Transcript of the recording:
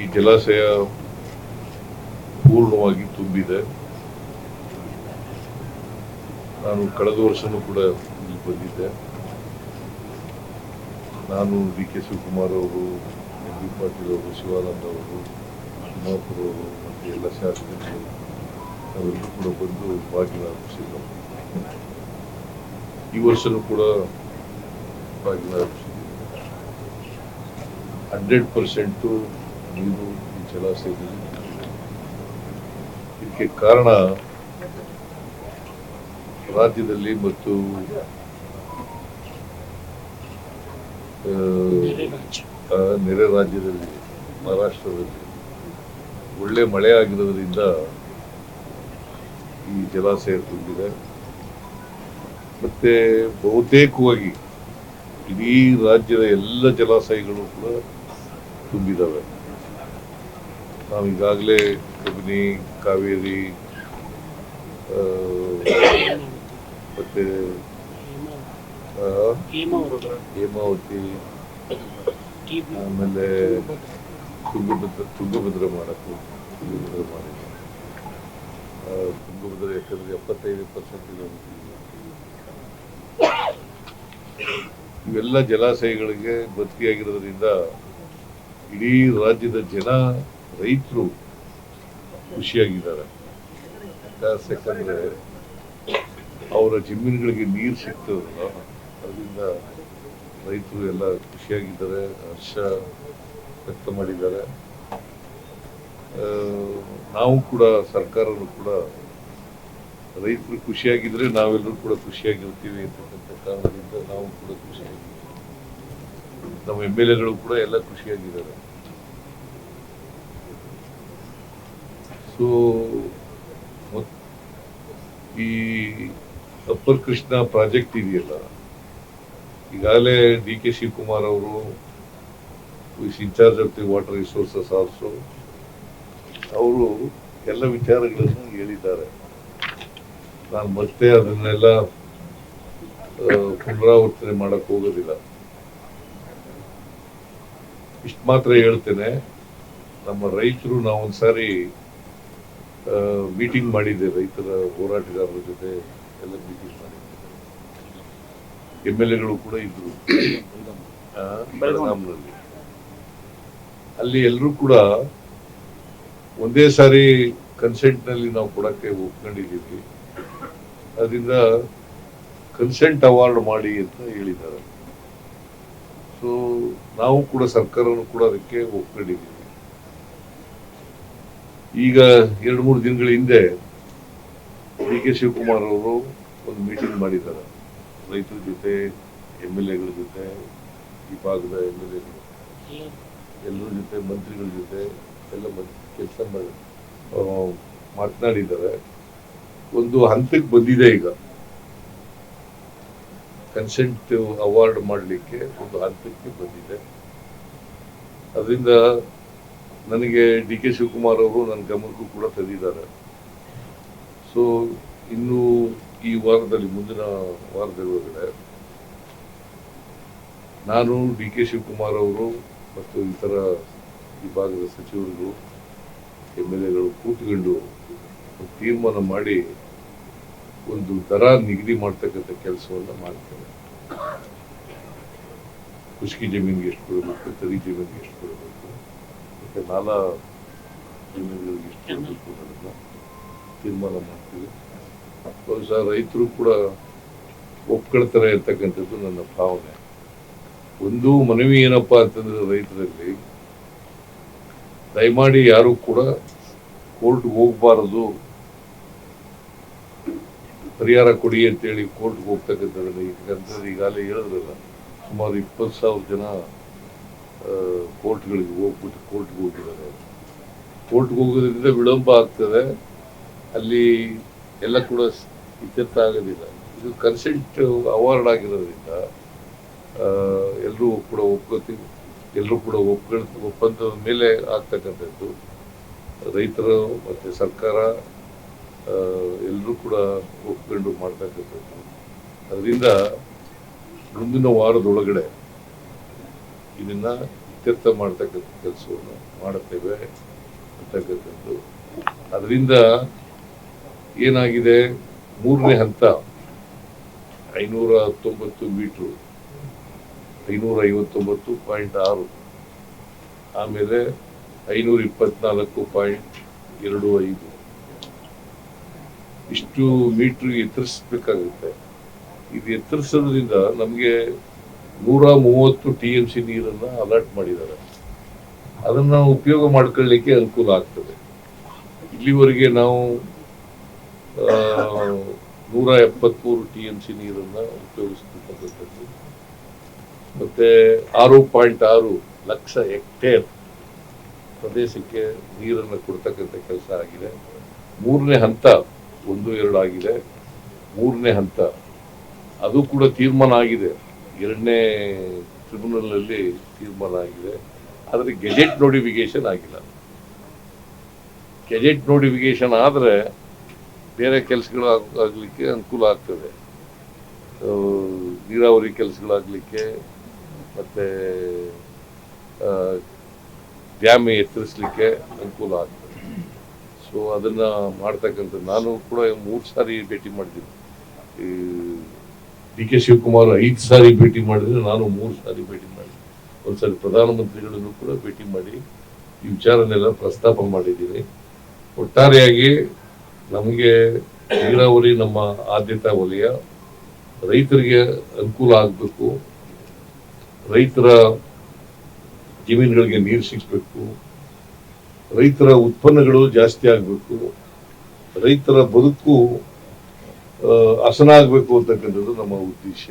ಈ ಜಲಾಶಯ ಪೂರ್ಣವಾಗಿ ತುಂಬಿದೆ. ನಾನು ಕಳೆದ ವರ್ಷನೂ ಕೂಡ ಇಲ್ಲಿ ಬಂದಿದ್ದೆ. ನಾನು ಡಿ ಕೆ ಶಿವಕುಮಾರ್ ಅವರು, ಎಂ ಪಾಟೀಲ್ ಅವರು, ಶಿವಾನಂದ ಅವರು ತಿಮ್ಮಾಪುರ ಅವರು, ಮತ್ತು ಎಲ್ಲ ಶಾಸಕರು ಅವರೆಲ್ಲರೂ ಕೂಡ ಬಂದು ಅರ್ಪಿಸಿದ್ದೆವು ಈ ವರ್ಷನೂ ಕೂಡ ಅರ್ಪಿಸಿದ್ದೀವಿ ಹಂಡ್ರೆಡ್ ಪರ್ಸೆಂಟು ನೀರು ಈ ಜಲಾಶಯದಲ್ಲಿ ಇದಕ್ಕೆ ಕಾರಣ ರಾಜ್ಯದಲ್ಲಿ ಮತ್ತು ನೆರೆ ರಾಜ್ಯದಲ್ಲಿ, ಮಹಾರಾಷ್ಟ್ರದಲ್ಲಿ ಒಳ್ಳೆ ಮಳೆ ಆಗಿರೋದ್ರಿಂದ ಈ ಜಲಾಶಯ ತುಂಬಿದೆ. ಮತ್ತೆ ಬಹುತೇಕವಾಗಿ ಇಡೀ ರಾಜ್ಯದ ಎಲ್ಲ ಜಲಾಶಯಗಳು ಕೂಡ ತುಂಬಿದಾವೆ. ನಾವು ಈಗಾಗಲೇ ಕಬಿನಿ ಕಾವೇರಿ ಮತ್ತು ಹೇಮಾವತಿ ಆಮೇಲೆ ತುಂಗಭದ್ರ ತುಂಗಭದ್ರ ಮಾಡಕ್ಕೆ ತುಂಗಭದ್ರ ಮಾಡಿದೆ ಆ, ತುಂಗಭದ್ರ ಯಾಕಂದ್ರೆ ಎಪ್ಪತ್ತೈದು ಪರ್ಸೆಂಟ್ ಇವೆಲ್ಲ ಜಲಾಶಯಗಳಿಗೆ ಬದುಕಿಯಾಗಿರೋದ್ರಿಂದ ಇಡೀ ರಾಜ್ಯದ ಜನ ರೈತರು ಖುಷಿಯಾಗಿದ್ದಾರೆ. ಯಾಕಂದರೆ ಅವರ ಜಮೀನುಗಳಿಗೆ ನೀರು ಸಿಗ್ತದಲ್ಲ, ಅದರಿಂದ ರೈತರು ಎಲ್ಲ ಖುಷಿಯಾಗಿದ್ದಾರೆ, ಹರ್ಷ ವ್ಯಕ್ತ ಮಾಡಿದ್ದಾರೆ ನಾವು ಕೂಡ, ಸರ್ಕಾರನು ಕೂಡ ರೈತರು ಖುಷಿಯಾಗಿದ್ರೆ ನಾವೆಲ್ಲರೂ ಕೂಡ ಖುಷಿಯಾಗಿರ್ತೀವಿ ಅಂತಕ್ಕಂಥ ಕಾರಣದಿಂದ ನಾವು ಕೂಡ ಖುಷಿಯಾಗಿದ್ದೀವಿ. ನಮ್ಮ ಎಂ ಎಲ್ ಎಗಳು ಕೂಡ ಎಲ್ಲ ಖುಷಿಯಾಗಿದ್ದಾರೆ. ಸೊ ಈ ಅಪ್ಪರ್ ಕೃಷ್ಣ ಪ್ರಾಜೆಕ್ಟ್ ಇದೆಯಲ್ಲ, ಈಗಾಗಲೇ ಡಿ ಕೆ ಶಿವಕುಮಾರ್ ಅವರು is in charge of the water resources also ಅವರು ಎಲ್ಲ ವಿಚಾರಗಳನ್ನು ಹೇಳಿದ್ದಾರೆ. ನಾನು ಮತ್ತೆ ಅದನ್ನೆಲ್ಲ ಪುನರಾವರ್ತನೆ ಮಾಡಕ್ಕೆ ಹೋಗೋದಿಲ್ಲ. ಇಷ್ಟು ಮಾತ್ರ ಹೇಳ್ತೇನೆ, ನಮ್ಮ ರೈತರು ನಾವು ಒಂದ್ಸಾರಿ ಮೀಟಿಂಗ್ ಮಾಡಿದೆ ರೈತರ ಹೋರಾಟಗಾರರ ಜೊತೆ ಎಲ್ಲ ಮೀಟಿಂಗ್ ಮಾಡಿದ್ದೆ. ಎಂ ಎಲ್ ಎಗಳು ಕೂಡ ಇದ್ರು. ಅಲ್ಲಿ ಎಲ್ಲರೂ ಕೂಡ ಒಂದೇ ಸಾರಿ ಕನ್ಸೆಂಟ್ನಲ್ಲಿ ನಾವು ಕೊಡಕ್ಕೆ ಒಪ್ಕೊಂಡಿದ್ದೀವಿ. ಅದರಿಂದ ಕನ್ಸೆಂಟ್ ಅವಾರ್ಡ್ ಮಾಡಿ ಅಂತ ಹೇಳಿದ್ದಾರೆ. ಸೊ ನಾವು ಕೂಡ ಸರ್ಕಾರನು ಕೂಡ ಅದಕ್ಕೆ ಒಪ್ಕೊಂಡಿದ್ದೀವಿ. ಈಗ ಎರಡು ಮೂರು ದಿನಗಳ ಹಿಂದೆ ಡಿ ಕೆ ಶಿವಕುಮಾರ್ ಅವರು ಒಂದು ಮೀಟಿಂಗ್ ಮಾಡಿದ್ದಾರೆ. ರೈತರ ಜೊತೆ ಎಂ ಎಲ್ ಎಗಳ ಜೊತೆ ಈ ಭಾಗದ ಎಂ ಎಲ್ ಎಗಳು, ಎಲ್ಲರ ಜೊತೆ, ಮಂತ್ರಿಗಳ ಜೊತೆ ಎಲ್ಲ ಕೆಲಸ ಮಾಡಿ ಮಾತನಾಡಿದ್ದಾರೆ. ಒಂದು ಹಂತಕ್ಕೆ ಬಂದಿದೆ ಈಗ. ಕನ್ಸೆಂಟ್ ಅವಾರ್ಡ್ ಮಾಡಲಿಕ್ಕೆ ಒಂದು ಹಂತಕ್ಕೆ ಬಂದಿದೆ. ಅದರಿಂದ ನನಗೆ ಡಿ ಕೆ ಶಿವಕುಮಾರ್ ಅವರು ನನ್ನ ಗಮನಕ್ಕೂ ಕೂಡ ತಂದಿದ್ದಾರೆ. ಸೊ ಇನ್ನು ಈ ವಾರದಲ್ಲಿ, ಮುಂದಿನ ವಾರದ ಒಳಗಡೆ ನಾನು ಡಿ ಕೆ ಶಿವಕುಮಾರ್ ಅವರು ಮತ್ತು ಇತರ ವಿಭಾಗದ ಸಚಿವರುಗಳು ಎಂ ಎಲ್ ಎಗಳು ಕೂತ್ಕೊಂಡು ತೀರ್ಮಾನ ಮಾಡಿ ಒಂದು ದರ ನಿಗದಿ ಮಾಡ್ತಕ್ಕಂಥ ಕೆಲಸವನ್ನ ಮಾಡ್ತೇನೆ. ಖುಷ್ಕಿ ಜಮೀನಿಗೆ ಎಷ್ಟು ಕೊಡಬೇಕು, ತರಿ ಜಮೀನಿಗೆ ಎಷ್ಟು ಕೊಡಬೇಕು. ನಾಲಾ ಜಮೀನುಗಳಿಗೆ ಎಷ್ಟು ಕೊಡಬೇಕು ಅನ್ನೋದನ್ನ ತೀರ್ಮಾನ ಮಾಡ್ತೀವಿ. ಬಹುಶಃ ರೈತರು ಕೂಡ ಒಪ್ಕೊಳ್ತಾರೆ ಇರ್ತಕ್ಕಂಥದ್ದು ನನ್ನ ಭಾವನೆ. ಒಂದು ಮನವಿ ಏನಪ್ಪಾ ಅಂತಂದ್ರೆ ರೈತರಲ್ಲಿ ದಯಮಾಡಿ ಯಾರು ಕೂಡ ಕೋರ್ಟ್ಗೆ ಹೋಗಬಾರದು. ಪರಿಹಾರ ಕೊಡಿ ಅಂತೇಳಿ ಕೋರ್ಟ್ಗೆ ಹೋಗ್ತಕ್ಕಂಥದ್ದು ಯಾಕಂತಂದ್ರೆ ಈಗಾಗಲೇ ಹೇಳಿದ್ರಲ್ಲ ಸುಮಾರು ಇಪ್ಪತ್ತು ಸಾವಿರ ಜನ ಕೋರ್ಟ್ಗಳಿಗೆ ಹೋಗ್ಬಿಟ್ಟು ಕೋರ್ಟ್ಗೆ ಹೋಗಿದ್ದಾರೆ. ಕೋರ್ಟ್ಗೆ ಹೋಗೋದ್ರಿಂದ ವಿಳಂಬ ಆಗ್ತದೆ. ಅಲ್ಲಿ ಎಲ್ಲ ಕೂಡ ಇತ್ಯರ್ಥ ಆಗೋದಿಲ್ಲ. ಇದು ಕನ್ಸೆಂಟ್ ಅವಾರ್ಡ್ ಆಗಿರೋದ್ರಿಂದ ಎಲ್ಲರೂ ಕೂಡ ಒಪ್ಕೋತೀವಿ. ಎಲ್ಲರೂ ಕೂಡ ಒಪ್ಕೊಳ್ ಒಪ್ಪಂದದ ಮೇಲೆ ಆಗ್ತಕ್ಕಂಥದ್ದು. ರೈತರು ಮತ್ತು ಸರ್ಕಾರ ಎಲ್ಲರೂ ಕೂಡ ಒಪ್ಕೊಂಡು ಮಾಡ್ತಕ್ಕಂಥದ್ದು. ಅದರಿಂದ ಮುಂದಿನ ವಾರದೊಳಗಡೆ ಇದನ್ನ ಇತ್ಯರ್ಥ ಮಾಡ್ತಕ್ಕಂಥ ಕೆಲಸವನ್ನು ಮಾಡುತ್ತೇವೆ ಅಂತಕ್ಕಂಥದ್ದು. ಅದರಿಂದ ಏನಾಗಿದೆ? ಮೂರನೇ ಹಂತ, ಐನೂರ ಹತ್ತೊಂಬತ್ತು ಮೀಟ್ರು, ಐನೂರ ಐವತ್ತೊಂಬತ್ತು ಪಾಯಿಂಟ್ ಆರು. ಆಮೇಲೆ ಐನೂರ ಇಪ್ಪತ್ನಾಲ್ಕು ಪಾಯಿಂಟ್ ಎರಡು ಐದು. ಇಷ್ಟು ಮೀಟ್ರ್ ಎತ್ತರಿಸಬೇಕಾಗುತ್ತೆ. ಇದು ಎತ್ತರಿಸೋದ್ರಿಂದ ನಮಗೆ ನೂರ ಮೂವತ್ತು ಟಿ ಎಂ ಸಿ ನೀರನ್ನು ಅಲರ್ಟ್ ಮಾಡಿದ್ದಾರೆ. ಅದನ್ನು ಉಪಯೋಗ ಮಾಡ್ಕೊಳ್ಳಿಕ್ಕೆ ಅನುಕೂಲ ಆಗ್ತದೆ. ಇಲ್ಲಿವರೆಗೆ ನಾವು ನೂರ ಎಪ್ಪತ್ಮೂರು ಟಿ ಎಂ ಸಿ ನೀರನ್ನು ಉಪಯೋಗಿಸ್ತಕ್ಕಂಥದ್ದು ಮತ್ತೆ ಆರು ಪಾಯಿಂಟ್ ಆರು ಲಕ್ಷ ಹೆಕ್ಟೇರ್ ಪ್ರದೇಶಕ್ಕೆ ನೀರನ್ನು ಕೊಡ್ತಕ್ಕಂಥ ಕೆಲಸ ಆಗಿದೆ. ಮೂರನೇ ಹಂತ ಒಂದು ಎರಡು ಆಗಿದೆ. ಮೂರನೇ ಹಂತ, ಅದು ಕೂಡ ತೀರ್ಮಾನ ಆಗಿದೆ. ಎರಡನೇ ಟ್ರಿಬ್ಯುನಲ್ನಲ್ಲಿ ತೀರ್ಮಾನ ಆಗಿದೆ. ಆದರೆ ಗೆಜೆಟ್ ನೋಟಿಫಿಕೇಶನ್ ಆಗಿಲ್ಲ. ಗೆಜೆಟ್ ನೋಟಿಫಿಕೇಶನ್ ಆದರೆ ಬೇರೆ ಕೆಲಸಗಳು ಆಗಲಿಕ್ಕೆ ಅನುಕೂಲ ಆಗ್ತದೆ. ನೀರಾವರಿ ಕೆಲಸಗಳಾಗಲಿಕ್ಕೆ ಮತ್ತೆ ಡ್ಯಾಮ್ ಎತ್ತರಿಸಲಿಕ್ಕೆ ಅನುಕೂಲ ಆಗ್ತದೆ. ಸೊ ಅದನ್ನು ಮಾಡ್ತಕ್ಕಂಥ, ನಾನು ಕೂಡ ಮೂರು ಸಾರಿ ಭೇಟಿ ಮಾಡಿದ್ದೀನಿ ಈ ಡಿ ಕೆ ಶಿವಕುಮಾರ್ ಐದು ಸಾರಿ ಭೇಟಿ ಮಾಡಿದ್ರೆ ನಾನು ಮೂರು ಸಾರಿ ಭೇಟಿ ಮಾಡಿದ್ದೀನಿ ಒಂದ್ಸರಿ ಪ್ರಧಾನಮಂತ್ರಿಗಳನ್ನು ಕೂಡ ಭೇಟಿ ಮಾಡಿ ಈ ವಿಚಾರನೆಲ್ಲ ಪ್ರಸ್ತಾಪ ಮಾಡಿದ್ದೀನಿ. ಒಟ್ಟಾರೆಯಾಗಿ ನಮಗೆ ನೀರಾವರಿ ನಮ್ಮ ಆದ್ಯತಾ ವಲಯ ರೈತರಿಗೆ ಅನುಕೂಲ ಆಗಬೇಕು. ರೈತರ ಜಮೀನುಗಳಿಗೆ ನೀರು ಸಿಗಬೇಕು. ರೈತರ ಉತ್ಪನ್ನಗಳು ಜಾಸ್ತಿ ಆಗಬೇಕು. ರೈತರ ಬದುಕು ಹಸನಾಗಬೇಕು ಅಂತಕ್ಕಂಥದ್ದು ನಮ್ಮ ಉದ್ದೇಶ.